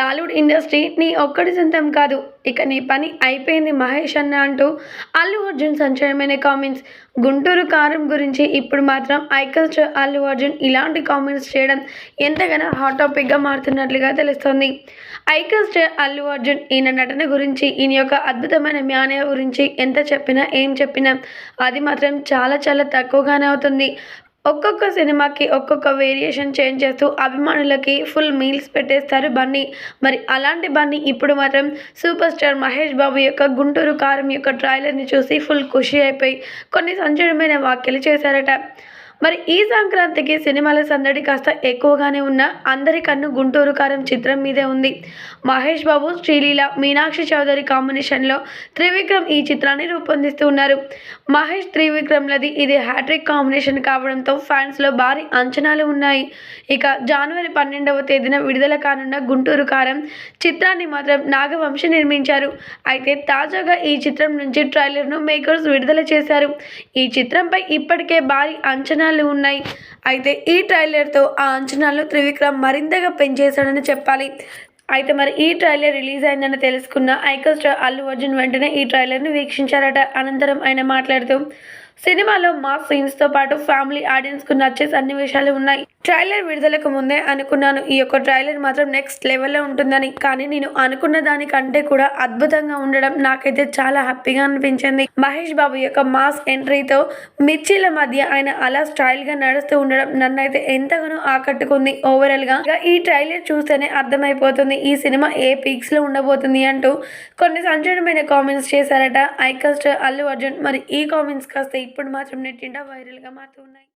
Tollywood industry నీ ఒక్కడి సొంతం కాదు. ఇక నీ పని అయిపోయింది మహేష్ అన్న అంటూ అల్లు అర్జున్ సంచలనమైన కామెంట్స్ గుంటూరు కారం గురించి ఇప్పుడు మాత్రం ఐకన్ స్టార్ అల్లు అర్జున్ ఇలాంటి కామెంట్స్ చేయడం ఎంతగానో హాట్ టాపిక్గా మారుతున్నట్లుగా తెలుస్తోంది. ఐకన్ స్టార్ అల్లు అర్జున్ ఈయన నటన గురించి ఈయన యొక్క అద్భుతమైన మ్యానర్ గురించి ఎంత చెప్పినా ఏం చెప్పినా అది మాత్రం చాలా చాలా తక్కువగానే అవుతుంది. ఒక్కొక్క సినిమాకి ఒక్కొక్క వేరియేషన్ చేంజ్ చేస్తూ అభిమానులకి ఫుల్ మీల్స్ పెట్టేస్తారు బన్నీ. మరి అలాంటి బన్నీ ఇప్పుడు మాత్రం సూపర్ స్టార్ మహేష్ బాబు యొక్క గుంటూరు కారం యొక్క ట్రైలర్ని చూసి ఫుల్ ఖుషి అయిపోయి కొన్ని సంచలనమైన వ్యాఖ్యలు చేశారట. మరి ఈ సంక్రాంతికి సినిమాల సందడి కాస్త ఎక్కువగానే ఉన్న అందరి కన్ను గుంటూరు కారం చిత్రం మీదే ఉంది. మహేష్ బాబు శ్రీలీల మీనాక్షి చౌదరి కాంబినేషన్లో త్రివిక్రమ్ ఈ చిత్రాన్ని రూపొందిస్తూ ఉన్నారు. మహేష్ త్రివిక్రమ్లది ఇది హ్యాట్రిక్ కాంబినేషన్ కావడంతో ఫ్యాన్స్లో భారీ అంచనాలు ఉన్నాయి. ఇక జనవరి పన్నెండవ తేదీన విడుదల కానున్న గుంటూరు కారం చిత్రాన్ని మాత్రం నాగవంశి నిర్మించారు. అయితే తాజాగా ఈ చిత్రం నుంచి ట్రైలర్ను మేకర్స్ విడుదల చేశారు. ఈ చిత్రంపై ఇప్పటికే భారీ అంచనా అంచనాలు ఉన్నాయి. అయితే ఈ ట్రైలర్తో ఆ అంచనాలను త్రివిక్రమ్ మరింతగా పెంచేశాడని చెప్పాలి. అయితే మరి ఈ ట్రైలర్ రిలీజ్ అయిందని తెలుసుకున్న ఐకో స్టార్ అల్లు అర్జున్ వెంటనే ఈ ట్రైలర్ను వీక్షించారట. అనంతరం ఆయన మాట్లాడుతూ సినిమాలో మాస్ సీన్స్తో పాటు ఫ్యామిలీ ఆడియన్స్కు నచ్చే సన్నివేశాలు ఉన్నాయి. ట్రైలర్ విడుదలకు ముందే అనుకున్నాను ఈ యొక్క ట్రైలర్ మాత్రం నెక్స్ట్ లెవెల్లో ఉంటుందని. కానీ నేను అనుకున్న దానికంటే కూడా అద్భుతంగా ఉండడం నాకైతే చాలా హ్యాపీగా అనిపించింది. మహేష్ బాబు యొక్క మాస్ ఎంట్రీతో మిర్చీల మధ్య ఆయన అలా స్టైల్గా నడుస్తూ ఉండడం నన్నైతే ఎంతగానో ఆకట్టుకుంది. ఓవరాల్గా ఈ ట్రైలర్ చూస్తేనే అర్థమైపోతుంది ఈ సినిమా ఏ పీక్స్లో ఉండబోతుంది అంటూ. కొన్ని సంచలనమైన కామెంట్స్ చేశారట ఐకస్ట్ స్టార్ అల్లు అర్జున్. మరి ఈ కామెంట్స్ కాస్త ఇప్పుడు మాత్రం నెట్టింట వైరల్గా మారుతూ ఉన్నాయి.